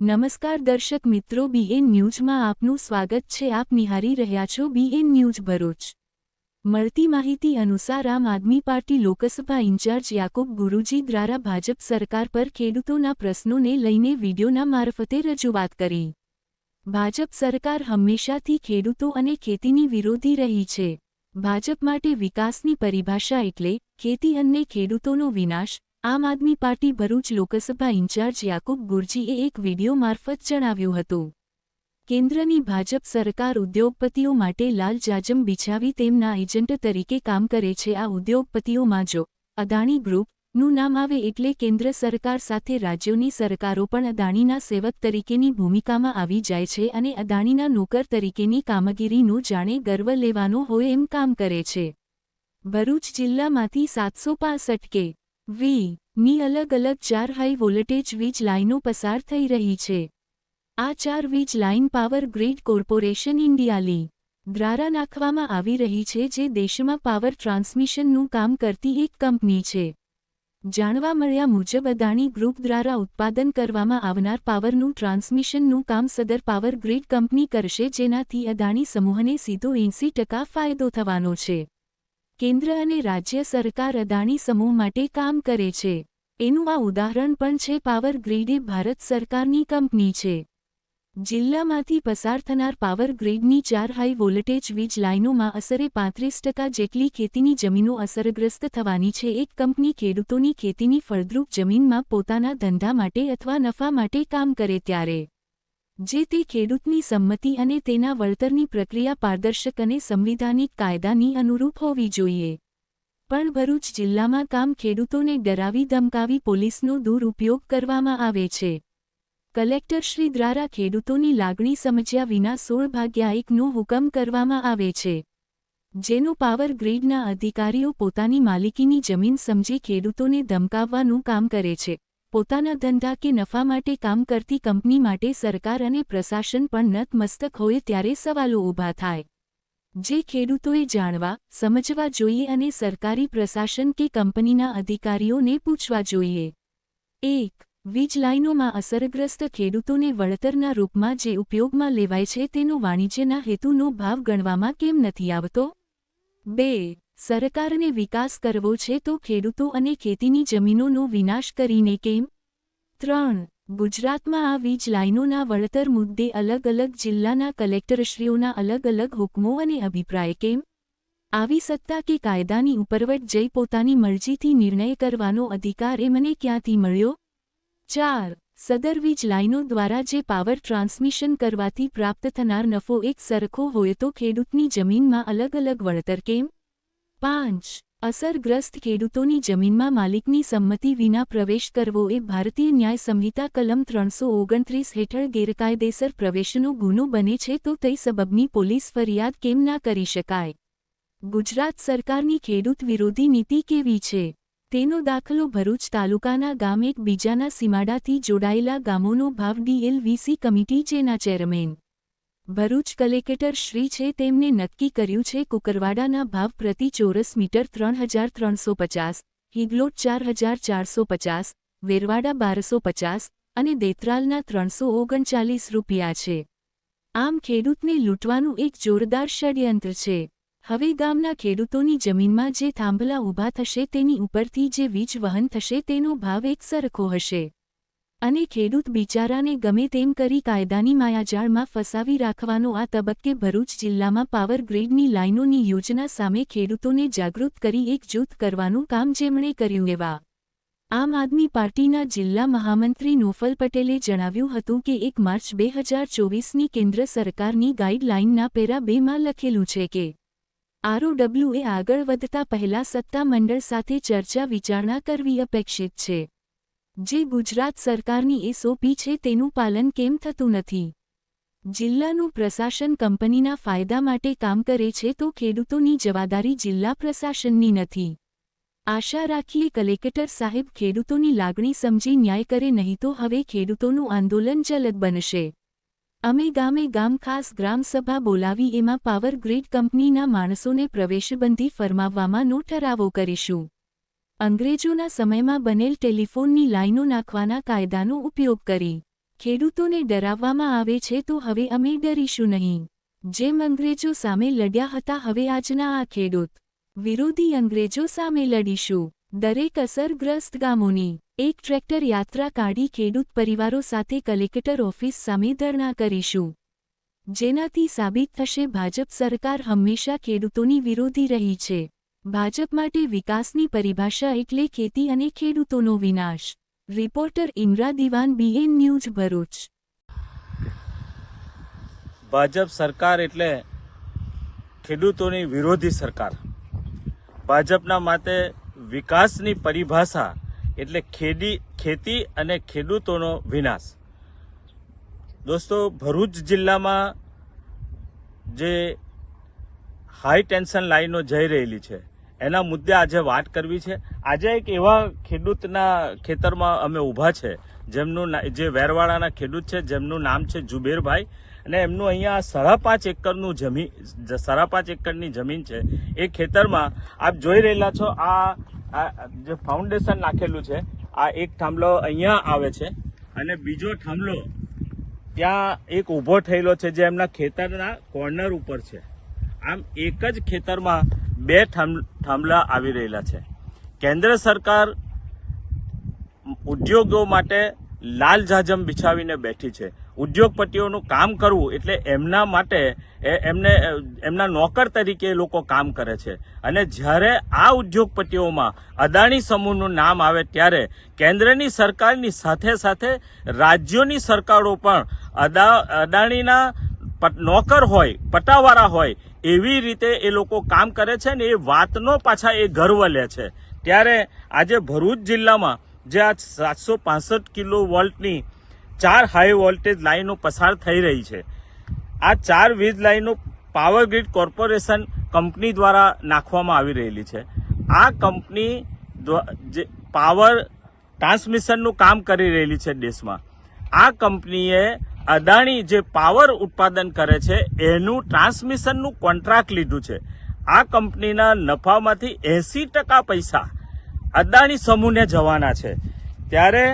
નમસ્કાર દર્શક મિત્રો બીએન ન્યૂઝમાં આપનું સ્વાગત છે. આપ નિહારી રહ્યા છો બીએન ન્યૂઝ ભરૂચ. મળતી માહિતી અનુસાર Aam Aadmi Party Lok Sabha in charge Yakub Guruji દ્વારા ભાજપ સરકાર પર ખેડૂતોના પ્રશ્નોને લઈને વિડીયોના મારફતે રજૂઆત કરી. ભાજપ સરકાર હંમેશાથી ખેડૂતો અને ખેતીની વિરોધી રહી છે. ભાજપ માટે વિકાસની પરિભાષા એટલે ખેતી અને ખેડૂતોનો વિનાશ આમ આદમી પાર્ટી ભરૂચ લોકસભા ઇન્ચાર્જ યાકુબ ગુરજીએ એક વિડિયો મારફત જણાવ્યું હતું. કેન્દ્રની ભાજપ સરકાર ઉદ્યોગપતિઓ માટે લાલ જાજમ બિછાવી તેમના એજન્ટ તરીકે કામ કરે છે. આ ઉદ્યોગપતિઓમાં જો અદાણી ગ્રુપનું નામ આવે એટલે કેન્દ્ર સરકાર સાથે રાજ્યોની સરકારો પણ અદાણીના સેવક તરીકેની ભૂમિકામાં આવી જાય છે અને અદાણીના નોકર તરીકેની કામગીરીનું જાણે ગર્વ લેવાનો હોય એમ કામ કરે છે. ભરૂચ જિલ્લામાંથી સાતસો પાસઠ કે વી, ની અલગ અલગ ચાર હાઈ વોલ્ટેજ વીજ લાઇનો પસાર થઈ રહી છે. આ ચાર વીજ line power grid corporation India લી દ્વારા નાખવામાં આવી રહી છે જે દેશમાં પાવર ટ્રાન્સમિશનનું કામ કરતી એક કંપની છે. જાણવા મળ્યા મુજબ અદાણી ગ્રુપ દ્વારા ઉત્પાદન કરવામાં આવનાર પાવરનું ટ્રાન્સમિશનનું કામ સદર પાવર ગ્રીડ કંપની કરશે જેનાથી અદાણી સમૂહને સીધો એંસી ટકા ફાયદો થવાનો છે. કેન્દ્ર અને રાજ્ય સરકાર અદાણી સમૂહ માટે કામ કરે છે. એનું આ ઉદાહરણ પણ છે પાવર ગ્રીડ એ ભારત સરકારની કંપની છે. જિલ્લામાંથી પસાર થનાર પાવર ગ્રીડની ચાર હાઈ વોલ્ટેજ વીજ લાઇનોમાં અસરે પાંત્રીસ ટકા જેટલી ખેતીની જમીનો અસરગ્રસ્ત થવાની છે. એક કંપની ખેડૂતોની ખેતીની ફળદ્રુપ જમીનમાં પોતાના ધંધા માટે અથવા નફા માટે કામ કરે ત્યારે જે તે ખેડૂતની સંમતિ અને તેના વળતરની પ્રક્રિયા પારદર્શક અને સંવિધાનિક કાયદાની અનુરૂપ હોવી જોઈએ. પણ ભરૂચ જિલ્લામાં કામ ખેડૂતોને ડરાવી ધમકાવી પોલીસનો દુરુપયોગ કરવામાં આવે છે. કલેક્ટરશ્રી દ્વારા ખેડૂતોની લાગણી સમજ્યા વિના સોળ ભાગ્યા એકનો હુકમ કરવામાં આવે છે. જેનો પાવર ગ્રીડના અધિકારીઓ પોતાની માલિકીની જમીન સમજી ખેડૂતોને ધમકાવવાનું કામ કરે છે. પોતાના ધંધા કે નફા માટે કામ કરતી કંપની માટે સરકાર અને પ્રશાસન પણ નતમસ્તક હોય ત્યારે સવાલો ઊભા થાય. જે ખેડૂતોએ જાણવા, સમજવા જોઈએ અને સરકારી પ્રશાસન કે કંપનીના અધિકારીઓને પૂછવા જોઈએ. એક, વીજ લાઇનોમાં અસરગ્રસ્ત ખેડૂતોને વળતરના રૂપમાં જે ઉપયોગમાં લેવાય છે તેનો વાણિજ્યના હેતુનો ભાવ ગણવામાં કેમ નથી આવતો? બે સરકારને વિકાસ કરવો છે તો ખેડૂતો અને ખેતીની જમીનોનો વિનાશ કરીને કેમ? ત્રણ, ગુજરાતમાં આ વીજ લાઇનોના વળતર મુદ્દે અલગ અલગ જિલ્લાના કલેક્ટરશ્રીઓના અલગ અલગ હુકમો અને અભિપ્રાય કેમ? આવી સત્તા કે કાયદાની ઉપરવટ જઈ પોતાની મરજીથી નિર્ણય કરવાનો અધિકાર એ મને ક્યાંથી મળ્યો? ચાર, સદર વીજ લાઇનો દ્વારા જે પાવર ટ્રાન્સમિશન કરવાથી પ્રાપ્ત થનાર નફો એક સરખો હોય તો ખેડૂતની જમીનમાં અલગ અલગ વળતર કેમ? પાંચ. અસરગ્રસ્ત ખેડૂતોની જમીનમાં માલિકની સંમતિ વિના પ્રવેશ કરવો એ ભારતીય ન્યાય સંહિતા કલમ ત્રણસો ઓગણત્રીસ હેઠળ ગેરકાયદેસર પ્રવેશનો ગુનો બને છે તો તે સબબની પોલીસ ફરિયાદ કેમ ના કરી શકાય? ગુજરાત સરકારની ખેડૂત વિરોધી નીતિ કેવી છે? તેનો દાખલો ભરૂચ તાલુકાના ગામ એક બીજાના સીમાડાથી જોડાયેલા ગામોનો ભાવ ડીએલવીસી કમિટી જેના ચેરમેન ભરૂચ કલેક્ટર શ્રી છે તેમને નક્કી કર્યું છે કુકરવાડાના ભાવ પ્રતિ ચોરસ મીટર ત્રણ હજાર ત્રણસો પચાસ, હિગલોટ ચાર હજાર ચારસો પચાસ, વેરવાડા બારસો પચાસ અને દેતરાલના ત્રણસો ઓગણચાલીસ રૂપિયા છે. આમ ખેડૂતને લૂંટવાનું એક જોરદાર ષડયંત્ર છે. હવે ગામના ખેડૂતોની જમીનમાં જે થાંભલા ઊભા થશે તેની ઉપરથી જે વીજ વહન થશે તેનો ભાવ એક સરખો હશે. અને ખેડૂત બિચારાને ગમે તેમ કરી કાયદાની માયાજાળમાં ફસાવી રાખવાનો આ તબક્કે ભરૂચ જિલ્લામાં પાવર ગ્રીડની લાઇનોની યોજના સામે ખેડૂતોને જાગૃત કરી એકજૂથ કરવાનું કામ જેમણે કર્યું એવા આમ આદમી પાર્ટીના જિલ્લા મહામંત્રી નોફલ પટેલે જણાવ્યું હતું કે એક માર્ચ બે હજાર ચોવીસની કેન્દ્ર સરકારની ગાઇડલાઇનના પેરા બેમાં લખેલું છે કે આરઓડબ્લ્યુએ આગળ વધતા પહેલા સત્તામંડળ સાથે ચર્ચા વિચારણા કરવી અપેક્ષિત છે. જે ગુજરાત સરકારની એસઓપી છે તેનું પાલન કેમ થતું નથી? જિલ્લાનું પ્રશાસન કંપનીના ફાયદા માટે કામ કરે છે તો ખેડૂતોની જવાબદારી જિલ્લા પ્રશાસનની નથી. આશા રાખીએ કલેક્ટર સાહેબ ખેડૂતોની લાગણી સમજી ન્યાય કરે નહીં તો હવે ખેડૂતોનું આંદોલન જલદ બનશે. અમે ગામે ગામ ખાસ ગ્રામસભા બોલાવી એમાં પાવર ગ્રીડ કંપનીના માણસોને પ્રવેશબંધી ફરમાવવામાં નો ઠરાવો કરીશું. અંગ્રેજોના સમયમાં બનેલ ટેલિફોનની લાઇનો નાખવાના કાયદાનો ઉપયોગ કરી. ખેડૂતોને ડરાવવામાં આવે છે તો હવે અમે ડરીશું નહીં. જેમ અંગ્રેજો સામે લડ્યા હતા હવે આજના આ ખેડૂત વિરોધી અંગ્રેજો સામે લડીશું. દરેક અસરગ્રસ્ત ગામોની એક ટ્રેક્ટર યાત્રા કાઢી ખેડૂત પરિવારો સાથે કલેક્ટર ઓફિસ સામે ધરણા કરીશું. જેનાથી સાબિત થશે ભાજપ સરકાર હંમેશા ખેડૂતોની વિરોધી રહી છે. ભાજપ માટે વિકાસની પરિભાષા એટલે ખેતી અને ખેડૂતોનો વિનાશ. રિપોર્ટર ઇન્દ્રા દિવાન, બીએન ન્યૂઝ ભરૂચ. ભાજપ સરકાર એટલે ખેડૂતોની વિરોધી સરકાર. ભાજપના માટે વિકાસની પરિભાષા એટલે ખેડી, ખેતી અને ખેડૂતોનો વિનાશ. દોસ્તો, ભરૂચ જિલ્લામાં જે હાઈ ટેન્શન લાઈનો જઈ રહેલી છે. એના મુદ્દે આજે વાત કરવી છે. આજે એક એવા ખેડૂતના ખેતરમાં અમે ઊભા છે, જેમનું જે વેરવાડાના ખેડૂત છે, જેમનું નામ છે જુબેરભાઈ. અને એમનું અહીંયા સાડા પાંચ એકરનું જમીન સાડા પાંચ એકરની જમીન છે. એ ખેતરમાં આપ જોઈ રહેલા છો આ જે ફાઉન્ડેશન નાખેલું છે, આ એક થાંભલો અહીંયા આવે છે. અને બીજો થાંભલો ત્યાં એક ઊભો થયેલો છે, જે એમના ખેતરના કોર્નર ઉપર છે. આમ એક જ ખેતરમાં બે થાંભ- થાંભલા આવી રહેલા છે. કેન્દ્ર સરકાર ઉદ્યોગો માટે લાલ જાજમ બિછાવીને બેઠી છે. ઉદ્યોગપતિઓનું કામ કરવું એટલે એમના માટે એમને, એમના નોકર તરીકે લોકો કામ કરે છે. અને જ્યારે આ ઉદ્યોગપતિઓમાં અદાણી સમૂહનું નામ આવે ત્યારે કેન્દ્રની સરકારની સાથે સાથે રાજ્યોની સરકારો પણ અદા, અદાણીના નોકર હોય, પટાવાળા હોય એવી રીતે એ લોકો કામ કરે છે ને એ વાતનો પાછા એ ગર્વ લે છે. ત્યારે આજે ભરૂચ જિલ્લામાં જે આ સાતસો પાસઠ કિલો વોલ્ટની ચાર હાઈ વોલ્ટેજ લાઈનો પસાર થઈ રહી છે. આ ચાર વીજ લાઈનો પાવર ગ્રીડ કોર્પોરેશન કંપની દ્વારા નાખવામાં આવી રહેલી છે. આ કંપની જે પાવર ટ્રાન્સમિશનનું કામ કરી રહેલી છે દેશમાં. આ કંપનીએ અદાણી જે પાવર ઉત્પાદન કરે છે, એનું ટ્રાન્સમિશનનું કોન્ટ્રાક્ટ લીધું છે. આ કંપનીના નફામાંથી એંસી ટકા પૈસા અદાણી સમૂહને જવાના છે. ત્યારે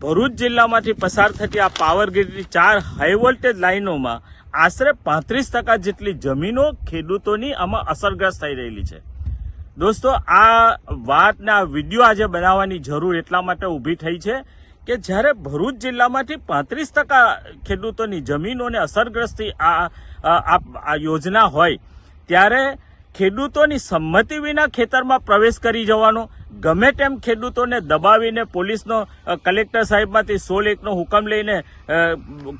ભરૂચ જિલ્લામાંથી પસાર થતી આ પાવર ગ્રીડની ચાર હાઈ વોલ્ટેજ લાઈનોમાં આશરે પાંત્રીસ ટકા જેટલી જમીનો ખેડૂતોની આમાં અસરગ્રસ્ત થઈ રહેલી છે. દોસ્તો, આ વાતને વીડિયો આજે બનાવવાની જરૂર એટલા માટે ઊભી થઈ છે કે જ્યારે ભરૂચ જિલ્લામાંથી પાંત્રીસ ટકા ખેડૂતોની જમીનોને અસરગ્રસ્ત આ યોજના હોય ત્યારે ખેડૂતોની સંમતિ વિના ખેતરમાં પ્રવેશ કરી જવાનો, ગમે તેમ ખેડૂતોને દબાવીને પોલીસનો કલેક્ટર સાહેબમાંથી સોળ એકનો હુકમ લઈને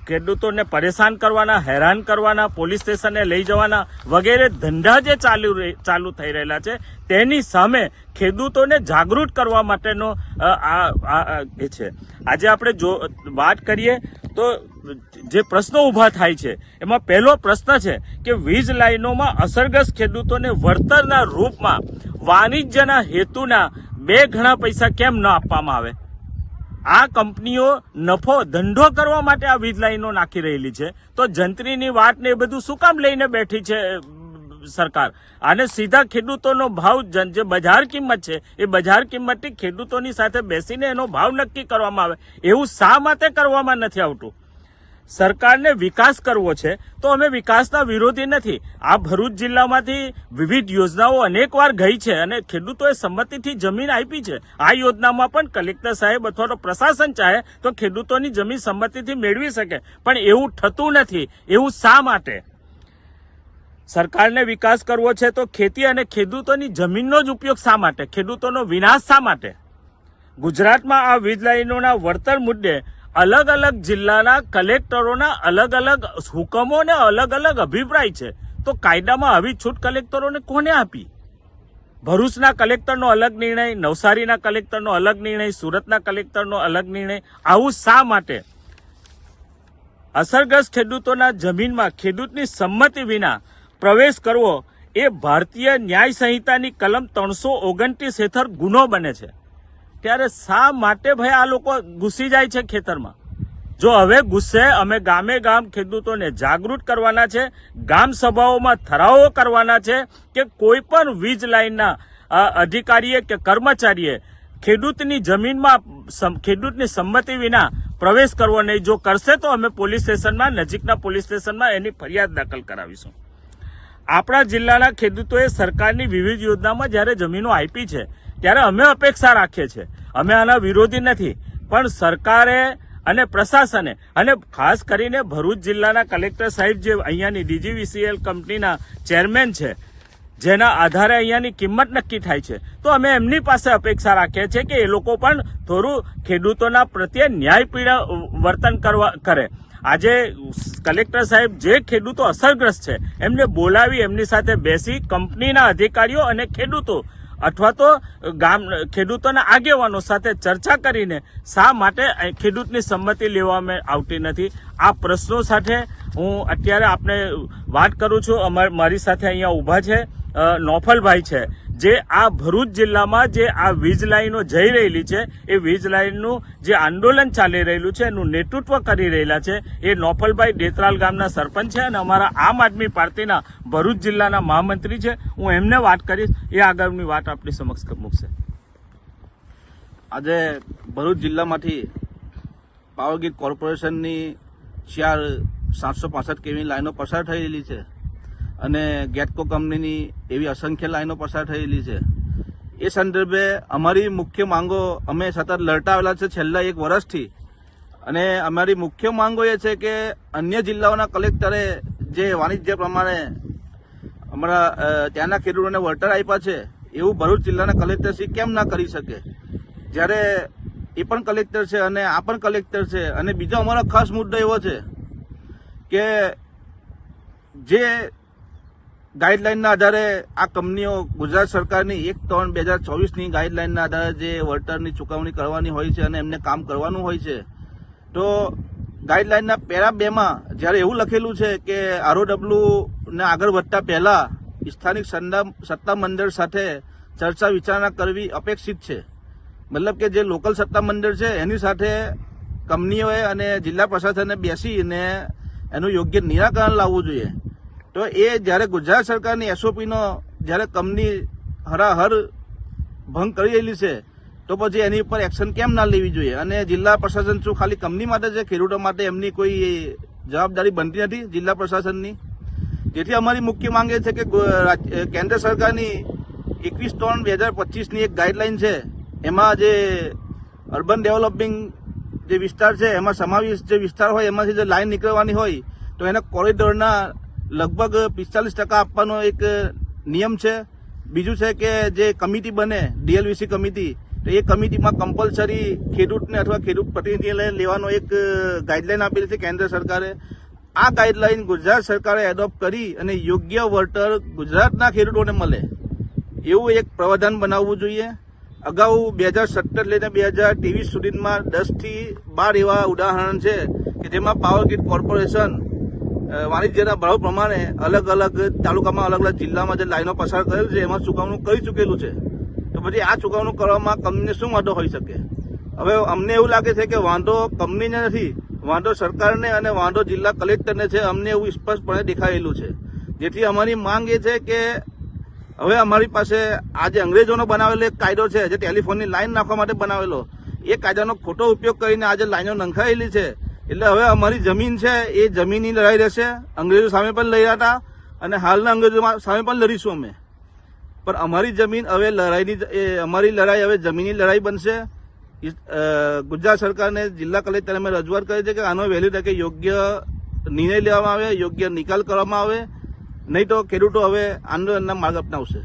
ખેડૂતોને પરેશાન કરવાના, હેરાન કરવાના, પોલીસ સ્ટેશને લઈ જવાના વગેરે ધંધા જે ચાલુ ચાલુ થઈ રહેલા છે, તેની સામે ખેડૂતોને જાગૃત કરવા માટેનો આ, એ છે. આજે આપણે જો, વાત કરીએ તો જે પ્રશ્નો ઊભા થાય છે, એમાં પહેલો પ્રશ્ન છે કે વીજ લાઈનોમાં અસરગ્રસ્ત ખેડૂતોને વળતરના રૂપમાં વાણિજ્યના હેતુના બે ઘણા પૈસા કેમ ન આપવામાં આવે? આ કંપનીઓ નફો ધંધો કરવા માટે આ વીજ લાઈનો નાખી રહેલી છે. તો જંત્રીની વાત ને એ બધું શું કામ લઈને બેઠી છે સરકાર? અને સીધા ખેડૂતોનો ભાવ જે બજાર કિંમત છે, એ બજાર કિંમતથી ખેડૂતોની સાથે બેસીને એનો ભાવ નક્કી કરવામાં આવે. એવું શા માટે કરવામાં નથી આવતું? સરકારને વિકાસ કરવો છે, તો અમે વિકાસના વિરોધી નથી. આ ભરૂચ જિલ્લામાંથી વિવિધ યોજનાઓ અનેકવાર ગઈ છે અને ખેડૂતોએ સંમતિથી જમીન આપી છે. આ યોજનામાં પણ કલેક્ટર સાહેબ અથવા તો પ્રશાસન ચાહે તો ખેડૂતોની જમીન સંમતિથી મેળવી શકે. પણ એવું થતું નથી. એવું શા માટે? સરકારને વિકાસ કરવો છે તો ખેતી અને ખેડૂતોની જમીનનો જ ઉપયોગ શા માટે? ખેડૂતોનો વિનાશ શા માટે? ગુજરાતમાં આ વીજ લાઇનોના વળતર મુદ્દે અલગ અલગ જિલ્લાના કલેક્ટરોના અલગ અલગ હુકમો ને અલગ અલગ અભિપ્રાય છે. તો કાયદામાં આવી છૂટ કલેક્ટરોને કોને આપી? ભરૂચના કલેક્ટરનો અલગ નિર્ણય, નવસારીના કલેક્ટરનો અલગ નિર્ણય, સુરતના કલેક્ટરનો અલગ નિર્ણય, આવું શા માટે? અસરગ્રસ્ત ખેડૂતોના જમીનમાં ખેડૂતની સંમતિ વિના પ્રવેશ કરવો એ ભારતીય ન્યાય સંહિતાની કલમ ત્રણસો ઓગણત્રીસ હેઠળ ગુનો બને છે. ત્યારે શા માટે ભાઈ આ લોકો ઘૂસી જાય છે ખેતરમાં? જો હવે ગુસ્સે અમે ગામે ગામ ખેડૂતોને જાગૃત કરવાના છે, ગામ સભાઓમાં ઠરાવો કરવાના છે કે કોઈ પણ વીજ લાઈનના અધિકારીએ કે કર્મચારીએ ખેડૂતની જમીનમાં ખેડૂતની સંમતિ વિના પ્રવેશ કરવો નહીં. જો કરશે તો અમે પોલીસ સ્ટેશનમાં, નજીકના પોલીસ સ્ટેશનમાં એની ફરિયાદ દાખલ કરાવીશું. આપણા જિલ્લાના ખેડૂતોએ સરકારની વિવિધ યોજનામાં જ્યારે જમીનો આપી છે ત્યારે અમે અપેક્ષા રાખીએ છીએ. અમે આના વિરોધી નથી, પણ સરકારે અને પ્રશાસને અને ખાસ કરીને ભરૂચ જિલ્લાના કલેક્ટર સાહેબ જે અહીંયાની ડીજીવીસીએલ કંપનીના ચેરમેન છે, જેના આધારે અહીંયાની કિંમત નક્કી થાય છે, તો અમે એમની પાસે અપેક્ષા રાખીએ છીએ કે એ લોકો પણ થોડું ખેડૂતોના પ્રત્યે ન્યાયપીડા વર્તન કરવા, કરે. આજે કલેક્ટર સાહેબ જે ખેડૂતો અસરગ્રસ્ત છે, એમને બોલાવી, એમની સાથે બેસી કંપનીના અધિકારીઓ અને ખેડૂતો અથવા તો ગામ, ખેડૂતોના આગેવાનો સાથે ચર્ચા કરીને શા માટે ખેડૂતની સંમતિ લેવામાં આવતી નથી? આ પ્રશ્નો સાથે હું અત્યારે આપને વાત કરું છું. અમારી, મારી સાથે અહીંયા ઊભા છે નોફલભાઈ છે. જે આ ભરૂચ જિલ્લામાં જે આ વીજ લાઈનો જઈ રહેલી છે, એ વીજ લાઈનનું જે આંદોલન ચાલી રહેલું છે, એનું નેતૃત્વ કરી રહેલા છે, એ નોફલભાઈ દેતરાલ ગામના સરપંચ છે અને અમારા આમ આદમી પાર્ટીના ભરૂચ જિલ્લાના મહામંત્રી છે. હું એમને વાત કરીશ, એ આગળની વાત આપણી સમક્ષ મૂકશે. આજે ભરૂચ જિલ્લામાંથી પાવરગ્રીડ કોર્પોરેશનની ચાર સાતસો પાસઠ કેવી લાઈનો પસાર થયેલી છે. અને ગેટકો કંપનીની એવી અસંખ્ય લાઈનો પસાર થયેલી છે. એ સંદર્ભે અમારી મુખ્ય માંગો, અમે સતત લડતા આવેલા છે છેલ્લા એક વર્ષથી. અને અમારી મુખ્ય માંગો એ છે કે અન્ય જિલ્લાઓના કલેક્ટરે જે વાણિજ્ય પ્રમાણે અમારા ત્યાંના ખેડૂતોને વળતર આપ્યા છે, એવું ભરૂચ જિલ્લાના કલેક્ટરશ્રી કેમ ના કરી શકે? જ્યારે એ પણ કલેક્ટર છે અને આ પણ કલેક્ટર છે, અને બીજો અમારો ખાસ મુદ્દો એવો છે કે જે ગાઈડલાઈનના આધારે આ કંપનીઓ ગુજરાત સરકારની એક ત્રણ બે હજાર ચોવીસની ગાઈડલાઇનના આધારે જે વળતરની ચૂકવણી કરવાની હોય છે અને એમને કામ કરવાનું હોય છે, તો ગાઈડલાઇનના પેરા બેમાં જ્યારે એવું લખેલું છે કે આરઓડબ્લ્યુને આગળ વધતા પહેલા સ્થાનિક સત્તા સત્તા મંડળ સાથે ચર્ચા વિચારણા કરવી અપેક્ષિત છે. મતલબ કે જે લોકલ સત્તા મંડળ છે એની સાથે કંપનીઓએ અને જિલ્લા પ્રશાસને બેસીને એનું યોગ્ય નિરાકરણ લાવવું જોઈએ. તો એ જ્યારે ગુજરાત સરકારની એસઓપીનો જ્યારે કંપની હરાહર ભંગ કરી રહેલી છે, તો પછી એની ઉપર એક્શન કેમ ના લેવી જોઈએ? અને જિલ્લા પ્રશાસન શું ખાલી કંપની માટે છે, ખેડૂતો માટે એમની કોઈ જવાબદારી બનતી નથી જિલ્લા પ્રશાસનની? જેથી અમારી મુખ્ય માંગ એ છે કે કેન્દ્ર સરકારની એકવીસ ત્રણ બે હજાર પચીસની એક ગાઈડલાઇન છે, એમાં જે અર્બન ડેવલપિંગ જે વિસ્તાર છે, એમાં સમાવેશ જે વિસ્તાર હોય, એમાંથી જે લાઈન નીકળવાની હોય, તો એને કોરિડોરના લગભગ પિસ્તાલીસ ટકા આપવાનો એક નિયમ છે. બીજું છે કે જે કમિટી બને, ડીએલવીસી કમિટી, તો એ કમિટીમાં કમ્પલસરી ખેડૂતને અથવા ખેડૂત પ્રતિનિધિને લેવાનો એક ગાઈડલાઈન આપેલી છે કેન્દ્ર સરકારે. આ ગાઈડલાઈન ગુજરાત સરકારે એડોપ્ટ કરી અને યોગ્ય વળતર ગુજરાતના ખેડૂતોને મળે. એવું એક પ્રાવધાન બનાવવું જોઈએ. અગાઉ બે હજાર સત્તર લઈને બે હજાર ત્રેવીસ સુધીમાં દસથી બાર એવા ઉદાહરણ છે કે જેમાં પાવર ગ્રીડ કોર્પોરેશન વાણિજ્યના ભાવ પ્રમાણે અલગ અલગ તાલુકામાં અલગ અલગ જિલ્લામાં જે લાઈનો પસાર કરેલ છે, એમાં ચૂકવણું કરી ચૂકેલું છે. તો પછી આ ચુકવણું કરવામાં કંપનીને શું વાંધો હોઈ શકે? હવે અમને એવું લાગે છે કે વાંધો કંપનીને નથી, વાંધો સરકારને અને વાંધો જિલ્લા કલેક્ટરને છે, અમને એવું સ્પષ્ટપણે દેખાયેલું છે. જેથી અમારી માંગ એ છે કે હવે અમારી પાસે આ જે અંગ્રેજોનો બનાવેલો એક કાયદો છે, જે ટેલિફોનની લાઈન નાખવા માટે બનાવેલો, એ કાયદાનો ખોટો ઉપયોગ કરીને આજે લાઈનો નંખાયેલી છે. એટલે હવે અમારી જમીન છે, એ જમીનની લડાઈ રહેશે. અંગ્રેજો સામે પણ લઈ હતા અને હાલના અંગ્રેજો સામે પણ લડીશું અમે. પણ અમારી જમીન હવે લડાઈની અમારી લડાઈ હવે જમીનની લડાઈ બનશે. ગુજરાત સરકારને જિલ્લા કલેક્ટર અમે રજૂઆત કરી છે કે આનો વહેલી તકે યોગ્ય નિર્ણય લેવામાં આવે, યોગ્ય નિકાલ કરવામાં આવે. નહીં તો ખેડૂતો હવે આંદોલનના માર્ગ અપનાવશે.